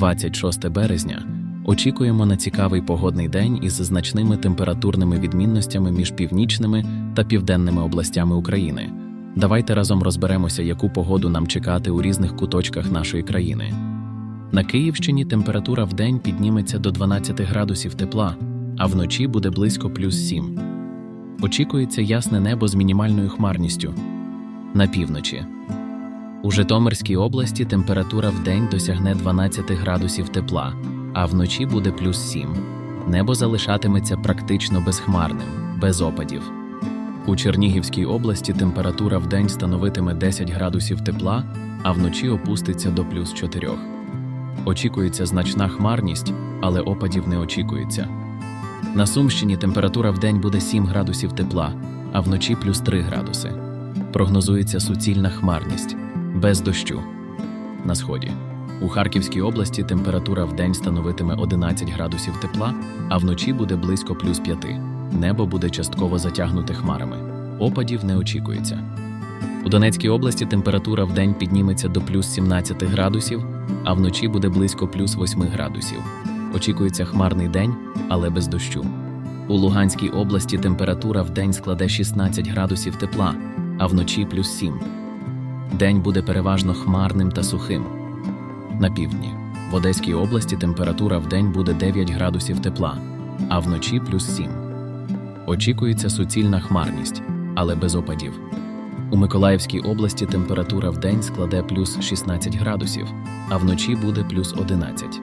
26 березня. Очікуємо на цікавий погодний день із значними температурними відмінностями між північними та південними областями України. Давайте разом розберемося, яку погоду нам чекати у різних куточках нашої країни. На Київщині температура в день підніметься до 12 градусів тепла, а вночі буде близько плюс 7. Очікується ясне небо з мінімальною хмарністю. На півночі. У Житомирській області температура в день досягне 12 градусів тепла, а вночі буде плюс 7. Небо залишатиметься практично безхмарним, без опадів. У Чернігівській області температура в день становитиме 10 градусів тепла, а вночі опуститься до плюс 4. Очікується значна хмарність, але опадів не очікується. На Сумщині температура в день буде 7 градусів тепла, а вночі плюс 3 градуси. Прогнозується суцільна хмарність, без дощу. На сході. У Харківській області температура в день становитиме 11 градусів тепла, а вночі буде близько плюс 5. Небо буде частково затягнуте хмарами. Опадів не очікується. У Донецькій області температура в день підніметься до плюс 17 градусів, а вночі буде близько плюс 8 градусів. Очікується хмарний день, але без дощу. У Луганській області температура в день складе 16 градусів тепла, а вночі плюс 7. День буде переважно хмарним та сухим. На півдні. В Одеській області температура в день буде 9 градусів тепла, а вночі плюс 7. Очікується суцільна хмарність, але без опадів. У Миколаївській області температура в день складе плюс 16 градусів, а вночі буде плюс 11.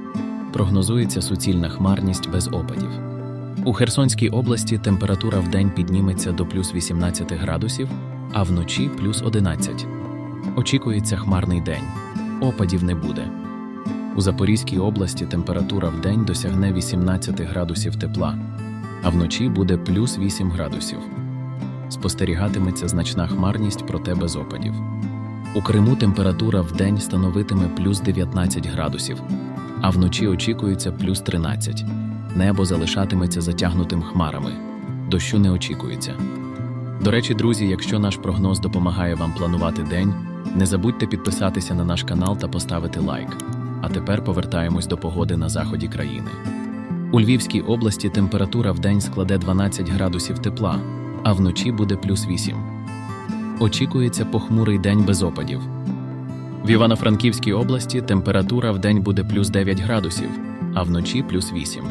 Прогнозується суцільна хмарність без опадів. У Херсонській області температура в день підніметься до плюс 18 градусів, а вночі плюс 11. Очікується хмарний день. Опадів не буде. У Запорізькій області температура в день досягне 18 градусів тепла, а вночі буде плюс 8 градусів. Спостерігатиметься значна хмарність, проте без опадів. У Криму температура в день становитиме плюс 19 градусів, а вночі очікується плюс 13. Небо залишатиметься затягнутим хмарами. Дощу не очікується. До речі, друзі, якщо наш прогноз допомагає вам планувати день, не забудьте підписатися на наш канал та поставити лайк. А тепер повертаємось до погоди на заході країни. У Львівській області температура в день складе 12 градусів тепла, а вночі буде плюс 8. Очікується похмурий день без опадів. В Івано-Франківській області температура в день буде плюс 9 градусів, а вночі плюс 8.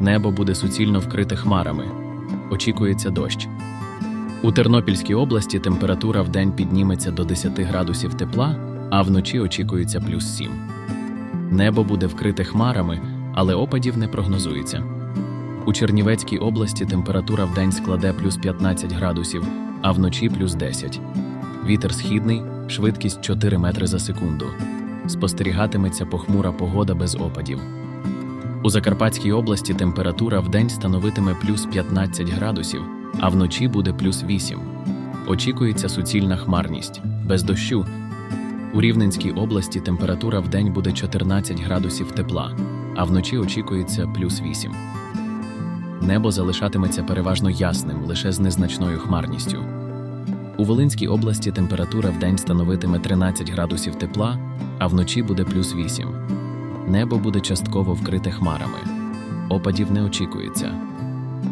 Небо буде суцільно вкрите хмарами. Очікується дощ. У Тернопільській області температура в день підніметься до 10 градусів тепла, а вночі очікується плюс 7. Небо буде вкрите хмарами, але опадів не прогнозується. У Чернівецькій області температура в день складе плюс 15 градусів, а вночі плюс 10. Вітер східний, швидкість 4 метри за секунду. Спостерігатиметься похмура погода без опадів. У Закарпатській області температура в день становитиме плюс 15 градусів, а вночі буде плюс 8. Очікується суцільна хмарність, без дощу. У Рівненській області температура в день буде 14 градусів тепла, а вночі очікується плюс 8. Небо залишатиметься переважно ясним, лише з незначною хмарністю. У Волинській області температура в день становитиме 13 градусів тепла, а вночі буде плюс 8. Небо буде частково вкрите хмарами. Опадів не очікується.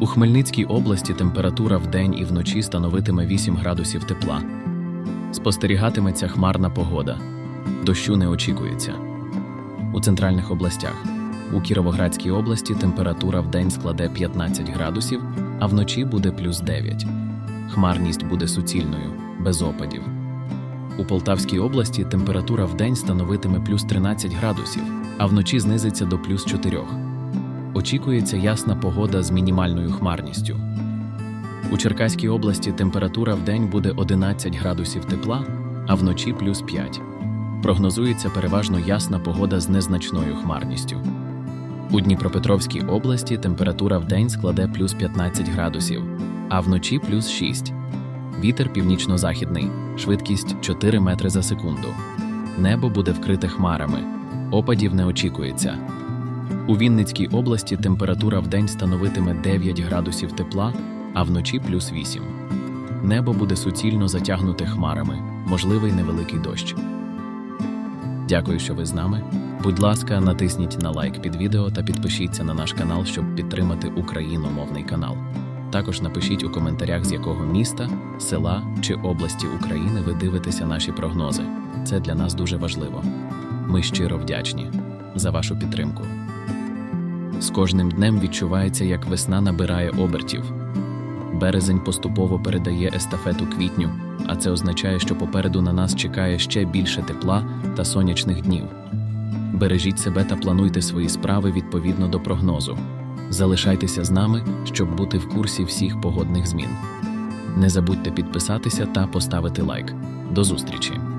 У Хмельницькій області температура в день і вночі становитиме 8 градусів тепла. Спостерігатиметься хмарна погода. Дощу не очікується. У центральних областях. У Кіровоградській області температура в день складе 15 градусів, а вночі буде плюс 9. Хмарність буде суцільною, без опадів. У Полтавській області температура в день становитиме плюс 13 градусів, а вночі знизиться до плюс 4. Очікується ясна погода з мінімальною хмарністю. У Черкаській області температура в день буде 11 градусів тепла, а вночі плюс 5. Прогнозується переважно ясна погода з незначною хмарністю. У Дніпропетровській області температура в день складе плюс 15 градусів, а вночі плюс 6. Вітер північно-західний, швидкість 4 метри за секунду. Небо буде вкрите хмарами. Опадів не очікується. У Вінницькій області температура в день становитиме 9 градусів тепла, а вночі плюс 8. Небо буде суцільно затягнуте хмарами, можливий невеликий дощ. Дякую, що ви з нами. Будь ласка, натисніть на лайк під відео та підпишіться на наш канал, щоб підтримати україномовний канал. Також напишіть у коментарях, з якого міста, села чи області України ви дивитеся наші прогнози. Це для нас дуже важливо. Ми щиро вдячні за вашу підтримку. З кожним днем відчувається, як весна набирає обертів. Березень поступово передає естафету квітню, а це означає, що попереду на нас чекає ще більше тепла та сонячних днів. Бережіть себе та плануйте свої справи відповідно до прогнозу. Залишайтеся з нами, щоб бути в курсі всіх погодних змін. Не забудьте підписатися та поставити лайк. До зустрічі!